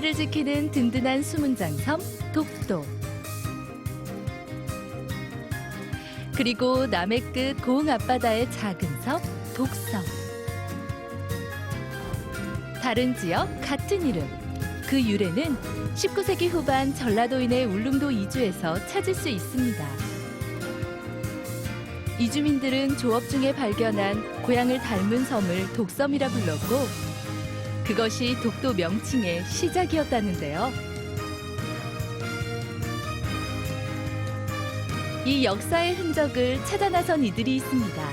동해를 지키는 든든한 수문장 섬 독도. 그리고 남해 끝 고흥 앞바다의 작은 섬 독섬. 다른 지역 같은 이름. 그 유래는 19세기 후반 전라도인의 울릉도 이주에서 찾을 수 있습니다. 이주민들은 조업 중에 발견한 고향을 닮은 섬을 독섬이라 불렀고 그것이 독도 명칭의 시작이었다는데요. 이 역사의 흔적을 찾아 나선 이들이 있습니다.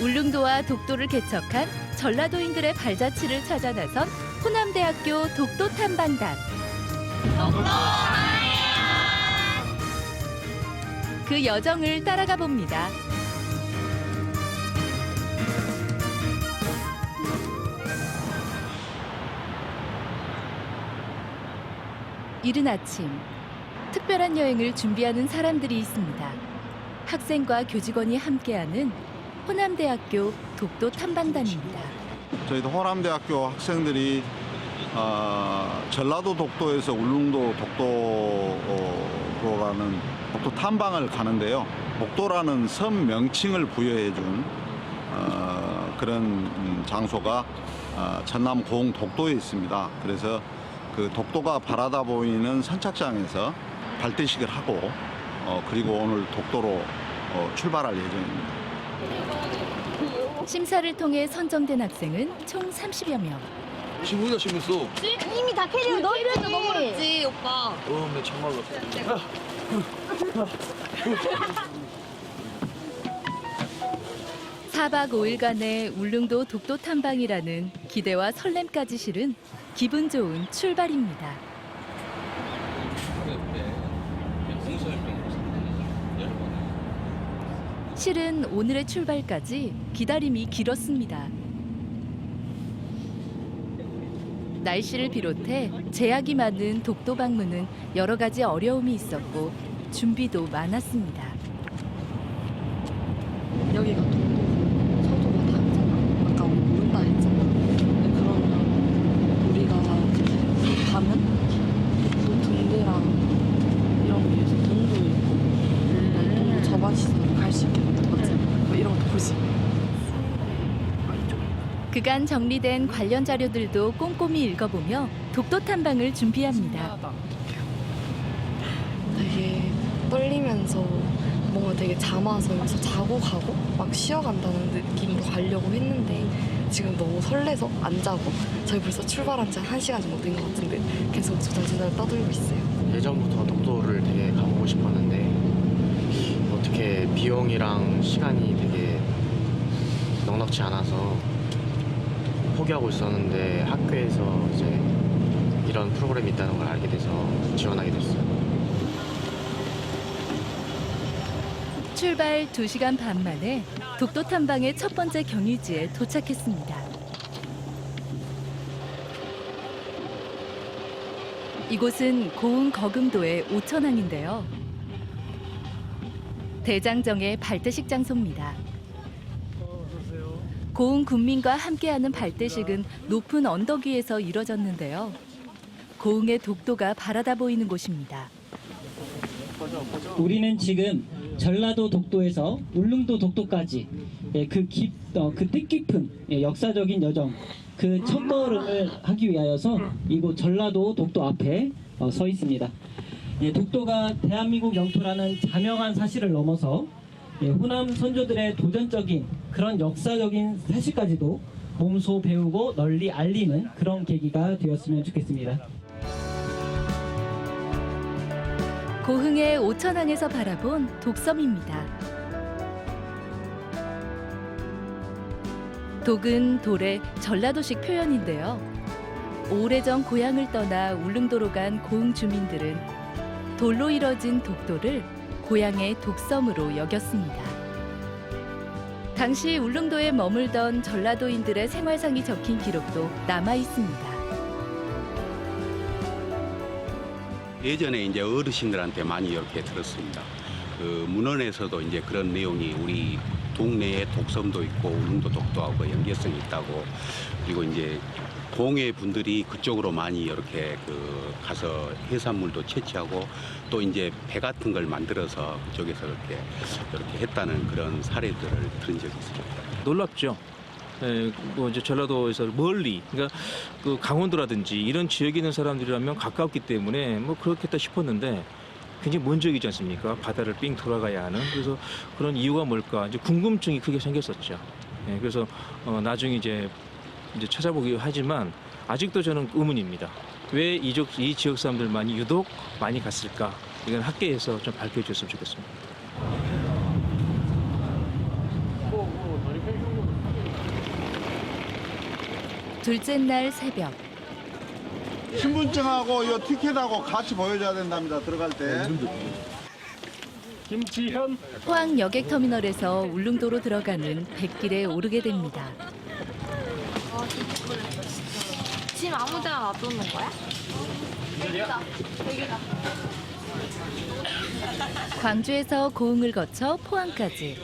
울릉도와 독도를 개척한 전라도인들의 발자취를 찾아 나선 호남대학교 독도 탐방단. 그 여정을 따라가 봅니다. 이른 아침, 특별한 여행을 준비하는 사람들이 있습니다. 학생과 교직원이 함께하는 호남대학교 독도 탐방단입니다. 저희도 호남대학교 학생들이 어, 전라도 독도에서 울릉도 독도로 가는 독도 탐방을 가는데요. 독도라는 섬 명칭을 부여해준 어, 그런 음, 장소가 어, 전남 고흥 독도에 있습니다. 그래서 그 독도가 바라다 보이는 선착장에서 발대식을 하고 어, 그리고 오늘 독도로 어, 출발할 예정입니다. 심사를 통해 선정된 학생은 총 30여 명. 신문이다 신문 써. 이미 다 캐리어 넣었지. 캐리어도 넣어버렸지 오빠 어, 내 참말로. 4박 5일간의 울릉도 독도 탐방이라는 기대와 설렘까지 실은 기분 좋은 출발입니다. 실은 오늘의 출발까지 기다림이 길었습니다. 날씨를 비롯해 제약이 많은 독도 방문은 여러 가지 어려움이 있었고 준비도 많았습니다. 여기가 다르잖아 아까 우리 모른다 했잖아 근데 그러면 우리가 가면 또 등대랑 이런 게 있어 동도 있고 동도 저반시설 갈수 있게 맞지? 뭐 이런 것도 볼수 있고 그간 정리된 관련 자료들도 꼼꼼히 읽어보며 독도 탐방을 준비합니다. 되게 떨리면서 뭔가 되게 잠아서 여기서 자고 가고 막 쉬어간다는 느낌으로 가려고 했는데 지금 너무 설레서 안 자고 저희 벌써 출발한 지 한 1시간 정도 된 것 같은데 계속 주절주절 떠들고 있어요. 예전부터 독도를 되게 가보고 싶었는데 어떻게 비용이랑 시간이 되게 넉넉지 않아서 포기하고 있었는데 학교에서 이제 이런 프로그램이 있다는 걸 알게 돼서 지원하게 됐어요. 출발 2시간 반 만에 독도 탐방의 첫 번째 경유지에 도착했습니다. 이곳은 고흥 거금도의 오천항인데요. 대장정의 발대식 장소입니다. 고흥 군민과 함께하는 발대식은 높은 언덕 위에서 이뤄졌는데요. 고흥의 독도가 바라다 보이는 곳입니다. 우리는 지금 전라도 독도에서 울릉도 독도까지 예, 그 깊, 어, 그 뜻깊은 예, 역사적인 여정 그 첫걸음을 하기 위하여서 이곳 전라도 독도 앞에 어, 서 있습니다. 예, 독도가 대한민국 영토라는 자명한 사실을 넘어서 예, 호남 선조들의 도전적인 그런 역사적인 사실까지도 몸소 배우고 널리 알리는 그런 계기가 되었으면 좋겠습니다. 고흥의 오천항에서 바라본 독섬입니다. 독은 돌의 전라도식 표현인데요. 오래전 고향을 떠나 울릉도로 간 고흥 주민들은 돌로 이뤄진 독도를 고향의 독섬으로 여겼습니다. 당시 울릉도에 머물던 전라도인들의 생활상이 적힌 기록도 남아 있습니다. 예전에 이제 어르신들한테 많이 이렇게 들었습니다. 그 문헌에서도 이제 그런 내용이 우리 동네에 독섬도 있고 울릉도 독도하고 연계성이 있다고 그리고 이제 동해 분들이 그쪽으로 많이 이렇게 그 가서 해산물도 채취하고 또 이제 배 같은 걸 만들어서 그쪽에서 이렇게 이렇게 했다는 그런 사례들을 들은 적이 있습니다. 놀랍죠. 예, 뭐 이제 전라도에서 멀리, 그러니까 그 강원도라든지 이런 지역에 있는 사람들이라면 가깝기 때문에 뭐 그렇겠다 싶었는데 굉장히 먼 지역이지 않습니까? 바다를 삥 돌아가야 하는 그래서 그런 이유가 뭘까 이제 궁금증이 크게 생겼었죠. 예, 그래서 어, 나중에 이제 이제 찾아보기 하지만 아직도 저는 의문입니다. 왜 이쪽 이 지역 사람들만이 유독 많이 갔을까? 이건 학계에서 좀 밝혀 주셨으면 좋겠습니다. 둘째 날 새벽 신분증하고 이 티켓하고 같이 보여줘야 된답니다. 들어갈 때. 포항 여객터미널에서 울릉도로 들어가는 백길에 오르게 됩니다. 짐 아무 데나 놔두는 거야? 광주에서 고흥을 거쳐 포항까지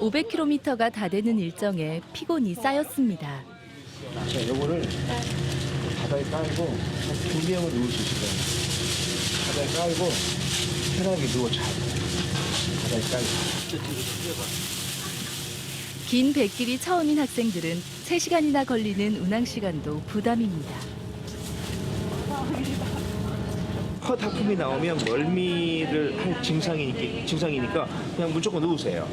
500km가 다 되는 일정에 피곤이 쌓였습니다. 자, 요거를 바닥에 깔고 한두 명을 누울 수 있을 거예요. 바닥에 깔고 편하게 누워 자고. 바닥에 깔고. 긴 백길이 처음인 학생들은 3시간이나 걸리는 운항 시간도 부담입니다. 헛 하품이 나오면 멀미를 할 증상이니까, 증상이니까 그냥 무조건 누우세요.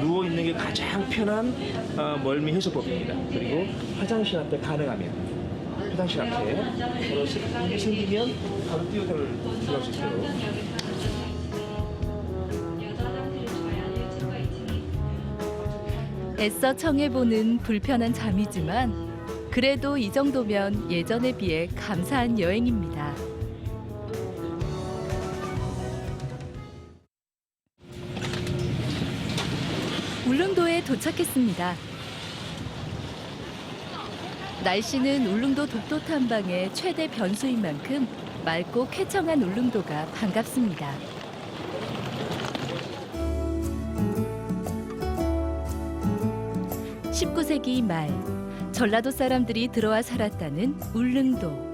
누워 있는 게 가장 편한 어, 멀미 해소법입니다. 그리고 화장실 앞에 가능하면 화장실 앞에 생기면 바로 뛰어들 들어갈 수 있도록. 애써 청해보는 불편한 잠이지만 그래도 이 정도면 예전에 비해 감사한 여행입니다. 울릉도에 도착했습니다. 날씨는 울릉도 독도 탐방의 최대 변수인 만큼 맑고 쾌청한 울릉도가 반갑습니다. 19세기 말 전라도 사람들이 들어와 살았다는 울릉도.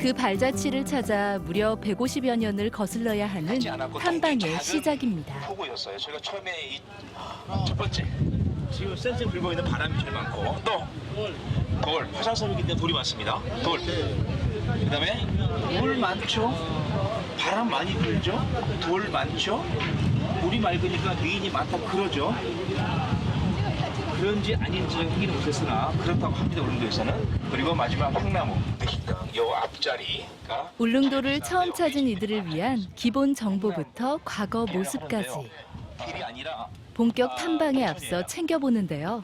그 발자취를 찾아 무려 150여 년을 거슬러야 하는 탐방의 시작입니다. 포구였어요. 저희가 처음에 이 첫 번째 지금 쌩쌩 불고 있는 바람이 제일 많고 또 돌, 화산섬이기 때문에 돌이 많습니다. 돌. 그다음에 물 많죠. 바람 많이 불죠. 돌 많죠. 물이 맑으니까 미인이 많다 그러죠. 그런지 아닌지 확인을 못했으나 그렇다고 합니다 울릉도에서는 그리고 마지막 황나무 요 앞자리가 울릉도를 처음 찾은 이들을 위한 기본 정보부터 과거 모습까지 본격 탐방에 앞서 챙겨보는데요.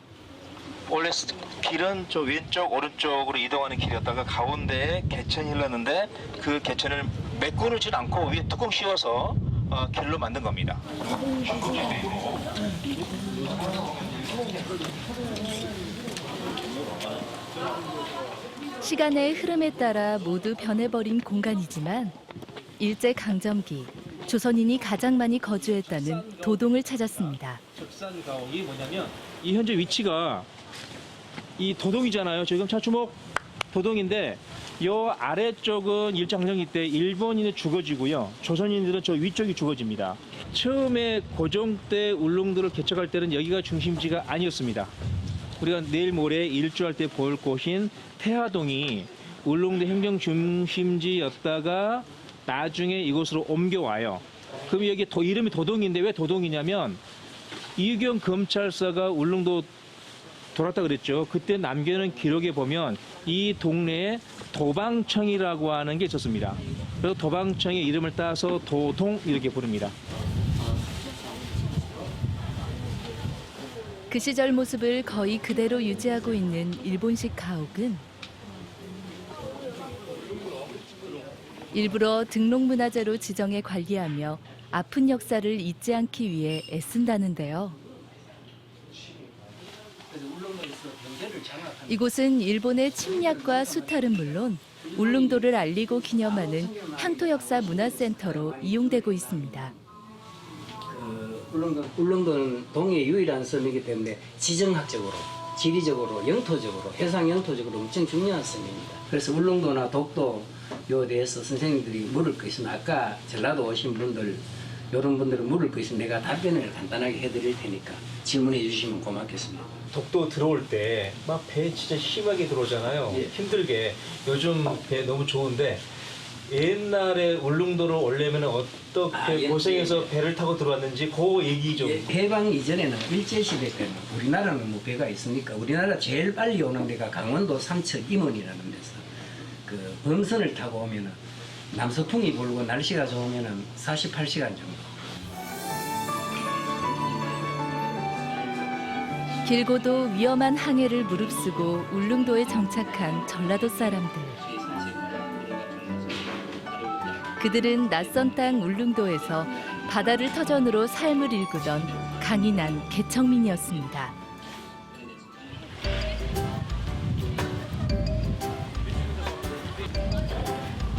원래 스- 길은 저 왼쪽 오른쪽으로 이동하는 길이었다가 가운데에 개천이 흘렀는데 그 개천을 메꾸지 않고 위에 뚜껑 씌워서 어, 길로 만든 겁니다. 시간의 흐름에 따라 모두 변해버린 공간이지만 일제 강점기 조선인이 가장 많이 거주했다는 도동을 찾았습니다. 접산가옥 이게 뭐냐면 이 현재 위치가 이 도동이잖아요. 지금 차주목 도동인데 요 아래쪽은 일장정기 때 일본인의 주거지고요. 조선인들은 저 위쪽이 주거지입니다. 처음에 고종 때 울릉도를 개척할 때는 여기가 중심지가 아니었습니다. 우리가 내일 모레 일주할 때 볼 곳인 태화동이 울릉도 행정 중심지였다가 나중에 이곳으로 옮겨와요. 그럼 여기 도, 이름이 도동인데 왜 도동이냐면 이규경 검찰사가 울릉도 돌았다 그랬죠. 그때 남겨놓은 기록에 보면 이 동네에 도방청이라고 하는 게 있었습니다. 그래서 도방청의 이름을 따서 도동 이렇게 부릅니다. 그 시절 모습을 거의 그대로 유지하고 있는 일본식 가옥은 일부러 등록문화재로 지정해 관리하며 아픈 역사를 잊지 않기 위해 애쓴다는데요. 이곳은 일본의 침략과 수탈은 물론 울릉도를 알리고 기념하는 향토 역사 문화센터로 이용되고 있습니다. 울릉도, 울릉도는 동해의 유일한 섬이기 때문에 지정학적으로, 지리적으로, 영토적으로, 해상 영토적으로 엄청 중요한 섬입니다. 그래서 울릉도나 독도에 대해서 선생님들이 물을 거 있으면 아까 전라도 오신 분들 이런 분들은 물을 거 있으면 내가 답변을 간단하게 해드릴 테니까 질문해 주시면 고맙겠습니다. 독도 들어올 때 막 배 진짜 심하게 들어오잖아요. 예. 힘들게. 요즘 배 너무 좋은데 옛날에 울릉도를 오려면 어떻게 아, 예, 고생해서 예. 배를 타고 들어왔는지 그 얘기 좀. 예, 해방 이전에는 일제시대 때는 우리나라는 뭐 배가 있으니까 우리나라 제일 빨리 오는 데가 강원도 삼척 임원이라는 데서 그 범선을 타고 오면은 남서풍이 불고 날씨가 좋으면은 48시간 정도. 길고도 위험한 항해를 무릅쓰고 울릉도에 정착한 전라도 사람들. 그들은 낯선 땅 울릉도에서 바다를 터전으로 삶을 일구던 강인한 개척민이었습니다.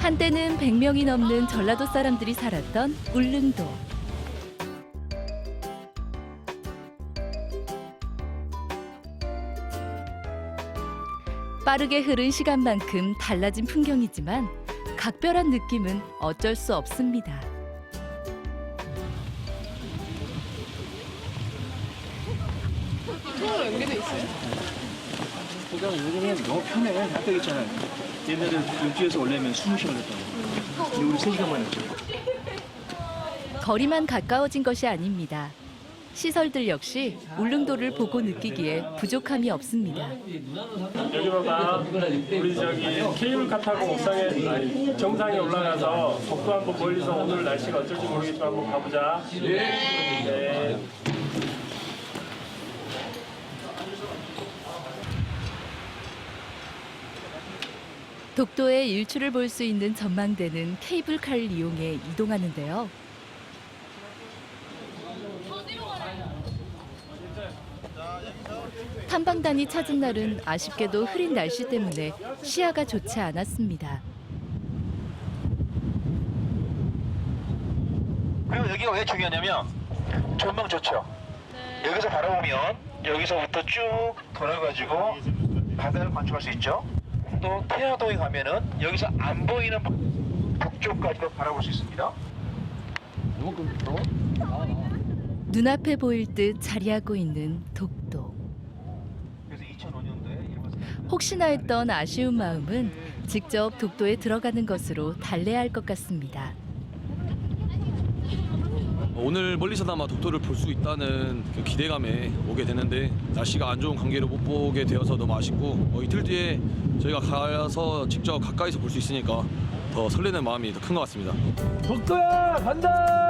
한때는 100명이 넘는 전라도 사람들이 살았던 울릉도. 빠르게 흐른 시간만큼 달라진 풍경이지만 각별한 느낌은 어쩔 수 없습니다. 그러니까 요즘은 너무 편해. 딱 있잖아요. 옛날에 육지에서 올려면 20시간 걸렸다고. 근데 우리 3시간만 했죠. 거리만 가까워진 것이 아닙니다. 시설들 역시 울릉도를 보고 느끼기에 부족함이 없습니다. 여기로 다 우리 저기 케이블카 타고 옥상에 아니 정상에 올라가서 독도 한번 멀리서 오늘 날씨가 어쩔지 모르겠지만 한번 가보자. 네. 독도의 일출을 볼 수 있는 전망대는 케이블카를 이용해 이동하는데요. 탐방단이 찾은 날은 아쉽게도 흐린 날씨 때문에 시야가 좋지 않았습니다. 그리고 여기가 왜 중요하냐면 전망 좋죠. 여기서 바라보면 여기서부터 쭉 돌아가지고 바다를 관측할 수 있죠. 또 태화도에 가면은 여기서 안 보이는 북쪽까지도 바라볼 수 있습니다. 눈앞에 보일 듯 자리하고 있는 독도. 그래서 2005년도에 혹시나 했던 아쉬운 마음은 직접 독도에 들어가는 것으로 달래야 할 것 같습니다. 오늘 멀리서나마 독도를 볼 수 있다는 그 기대감에 오게 되는데 날씨가 안 좋은 관계로 못 보게 되어서 너무 아쉽고 어, 이틀 뒤에 저희가 가서 직접 가까이서 볼 수 있으니까 더 설레는 마음이 더 큰 것 같습니다. 독도야 간다.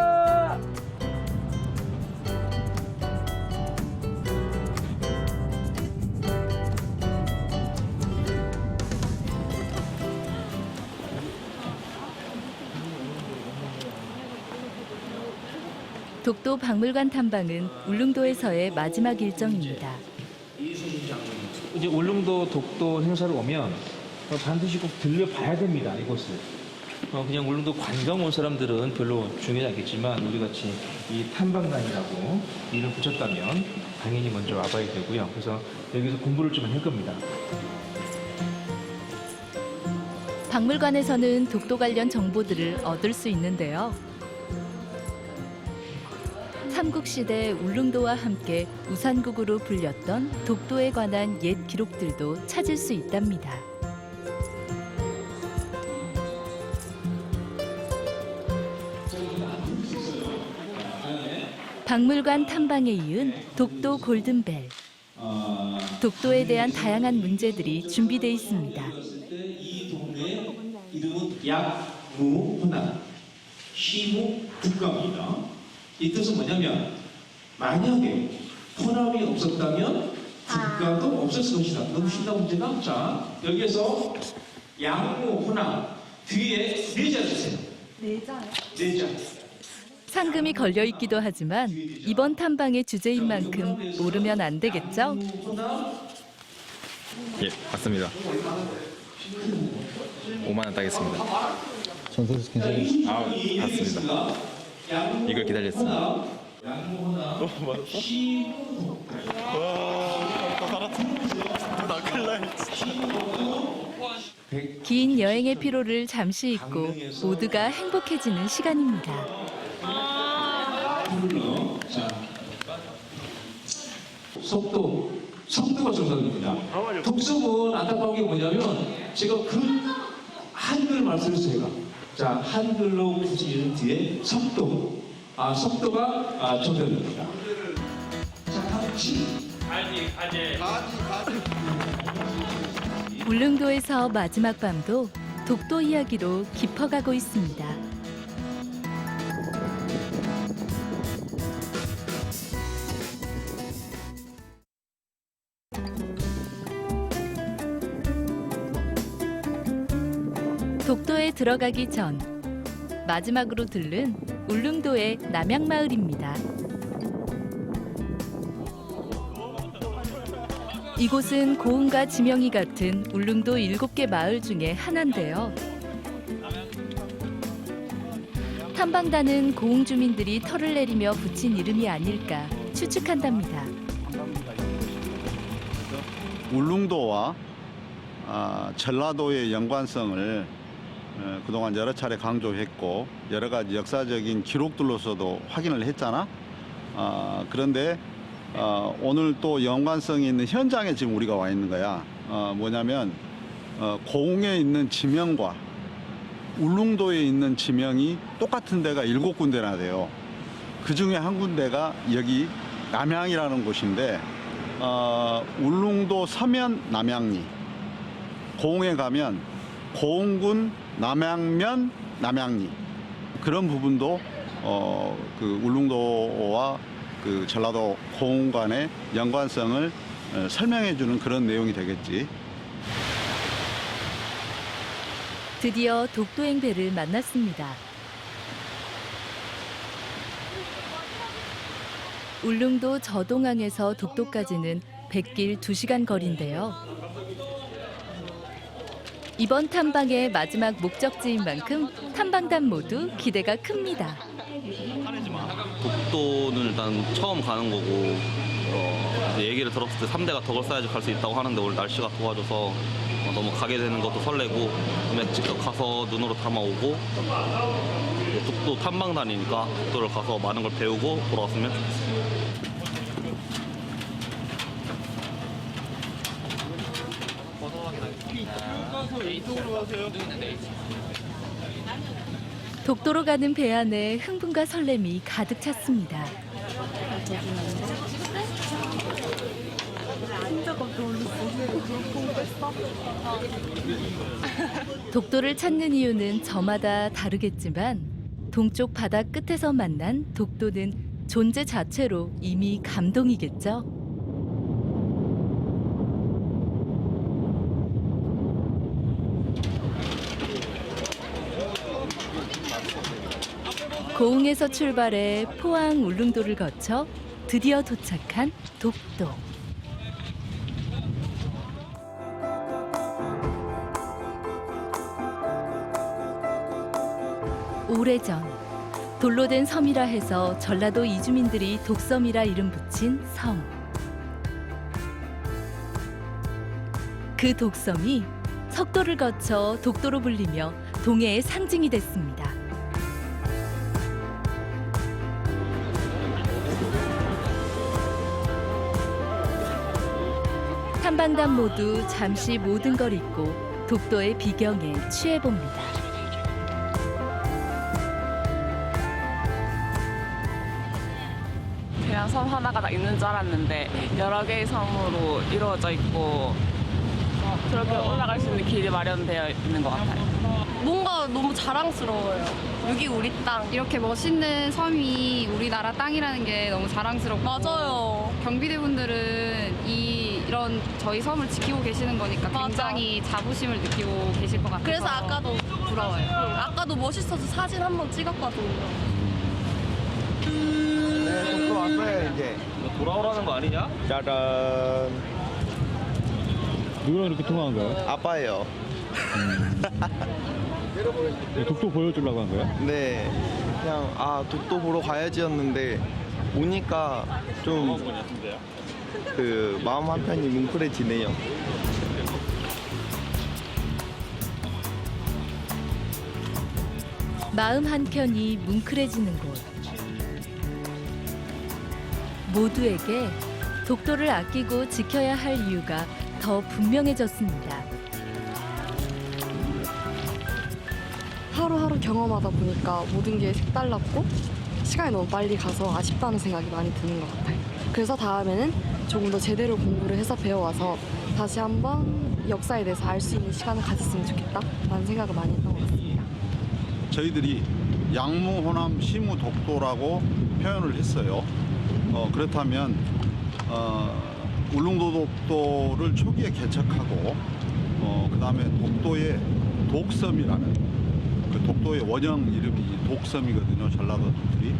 독도 박물관 탐방은 울릉도에서의 마지막 일정입니다. 이제 울릉도 독도 행사를 오면 어, 반드시 꼭 들려봐야 됩니다. 이곳을. 어, 그냥 울릉도 관광 온 사람들은 별로 중요하지 않겠지만 우리 같이 이 탐방단이라고 이름 붙였다면 당연히 먼저 와봐야 되고요. 그래서 여기서 공부를 좀 할 겁니다. 박물관에서는 독도 관련 정보들을 얻을 수 있는데요. 삼국시대 울릉도와 함께 우산국으로 불렸던 독도에 관한 옛 기록들도 찾을 수 있답니다. 박물관 탐방에 이은 독도 골든벨. 독도에 대한 다양한 문제들이 준비되어 있습니다. 이 동네 이름은 약무훈화 시무 국가입니다. 이 뜻은 뭐냐면 만약에 호남이 없었다면 국가도 없었을 것이다. 너무 신나 문제가 자 여기에서 양무훈화 뒤에 네자 주세요. 네자요? 네자. 상금이 걸려 있기도 하지만 이번 탐방의 주제인 만큼 모르면 안 되겠죠? 예, 맞습니다. 5만 원 따겠습니다. 전세수 괜찮으세요? 아, 맞습니다. 이걸 기다렸습니다. 긴 여행의 피로를 잠시 잊고 모두가 행복해지는 시간입니다. 속도, 속도가 정답입니다. 독서는 안타까운 게 뭐냐면 제가 그 한글 말씀해서 제가 자 한글로 붙이는 뒤에 속도, 아 속도가 아, 정답입니다. 자 같이 울릉도에서 마지막 밤도 독도 이야기로 깊어가고 있습니다. 독도에 들어가기 전 마지막으로 들른 울릉도의 남양마을입니다. 이곳은 고흥과 지명이 같은 울릉도 일곱 개 마을 중에 하나인데요. 탐방단은 고흥 주민들이 털을 내리며 붙인 이름이 아닐까 추측한답니다. 울릉도와 아, 전라도의 연관성을 어, 그동안 여러 차례 강조했고 여러 가지 역사적인 기록들로서도 확인을 했잖아. 아, 그런데 어, 오늘 또 연관성이 있는 현장에 지금 우리가 와 있는 거야. 어, 뭐냐면 어, 고흥에 있는 지명과 울릉도에 있는 지명이 똑같은 데가 일곱 군데나 돼요. 그 중에 한 군데가 여기 남양이라는 곳인데 어, 울릉도 서면 남양리 고흥에 가면 고흥군 남양면 남양리 그런 부분도 어, 그 울릉도와 그 전라도 고흥 간의 연관성을 어, 설명해 주는 그런 내용이 되겠지. 드디어 독도행 배를 만났습니다. 울릉도 저동항에서 독도까지는 백길 2시간 거리인데요. 이번 탐방의 마지막 목적지인 만큼 탐방단 모두 기대가 큽니다. 독도는 일단 처음 가는 거고 어, 얘기를 들었을 때 3대가 덕을 쌓야지 갈 수 있다고 하는데 오늘 날씨가 도와줘서 어, 너무 가게 되는 것도 설레고 그다음에 직접 가서 눈으로 담아오고 독도 탐방단이니까 독도를 가서 많은 걸 배우고 돌아왔으면 좋겠 어요. 독도로 가는 배 안에 흥분과 설렘이 가득 찼습니다. 독도를 찾는 이유는 저마다 다르겠지만 동쪽 바다 끝에서 만난 독도는 존재 자체로 이미 감동이겠죠. 고흥에서 출발해 포항 울릉도를 거쳐 드디어 도착한 독도. 오래전 돌로 된 섬이라 해서 전라도 이주민들이 독섬이라 이름 붙인 섬. 그 독섬이 석도를 거쳐 독도로 불리며 동해의 상징이 됐습니다. 탐방단 모두 잠시 모든 걸 잊고 독도의 비경에 취해봅니다. 그냥 섬 하나가 다 있는 줄 알았는데 여러 개의 섬으로 이루어져 있고 어, 그렇게 올라갈 수 있는 길이 마련되어 있는 것 같아요. 뭔가 너무 자랑스러워요. 여기 우리 땅. 이렇게 멋있는 섬이 우리나라 땅이라는 게 너무 자랑스럽고 맞아요. 경비대 분들은 이 이런 저희 섬을 지키고 계시는 거니까 맞아. 굉장히 자부심을 느끼고 계실 것 같아서 그래서 아까도 부러워요. 아까도 멋있어서 사진 한 번 찍었거든요. 네, 또 왔어요 이제. 돌아오라는 거 아니냐? 짜잔. 누구랑 이렇게 통화한 거야? 아빠예요. 독도 보여주려고 한 거야? 네, 그냥 아 독도 보러 가야지였는데 오니까 좀 그 마음 한편이 뭉클해지네요. 마음 한켠이 뭉클해지는 곳. 모두에게 독도를 아끼고 지켜야 할 이유가 더 분명해졌습니다. 하루하루 경험하다 보니까 모든 게 색달랐고 시간이 너무 빨리 가서 아쉽다는 생각이 많이 드는 것 같아요. 그래서 다음에는 조금 더 제대로 공부를 해서 배워와서 다시 한번 역사에 대해서 알 수 있는 시간을 가졌으면 좋겠다라는 생각을 많이 했던 것 같습니다. 저희들이 양무 호남 시무 독도라고 표현을 했어요. 어, 그렇다면 어, 울릉도 독도를 초기에 개척하고 어, 그 다음에 독도의 독섬이라는 그 독도의 원형 이름이 독섬이거든요. 전라도 분들이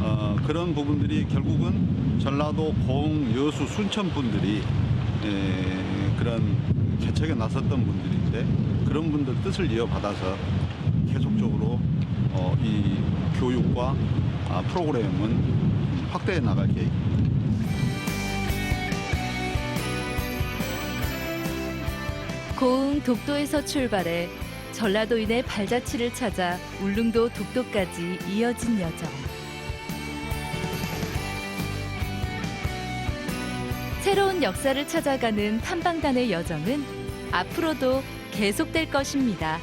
어, 그런 부분들이 결국은 전라도 고흥 여수 순천 분들이 에, 그런 개척에 나섰던 분들인데 그런 분들 뜻을 이어받아서 계속적으로 어, 이 교육과 아, 프로그램은 확대해 나갈 계획입니다. 고흥 독도에서 출발해 전라도인의 발자취를 찾아 울릉도 독도까지 이어진 여정. 새로운 역사를 찾아가는 탐방단의 여정은 앞으로도 계속될 것입니다.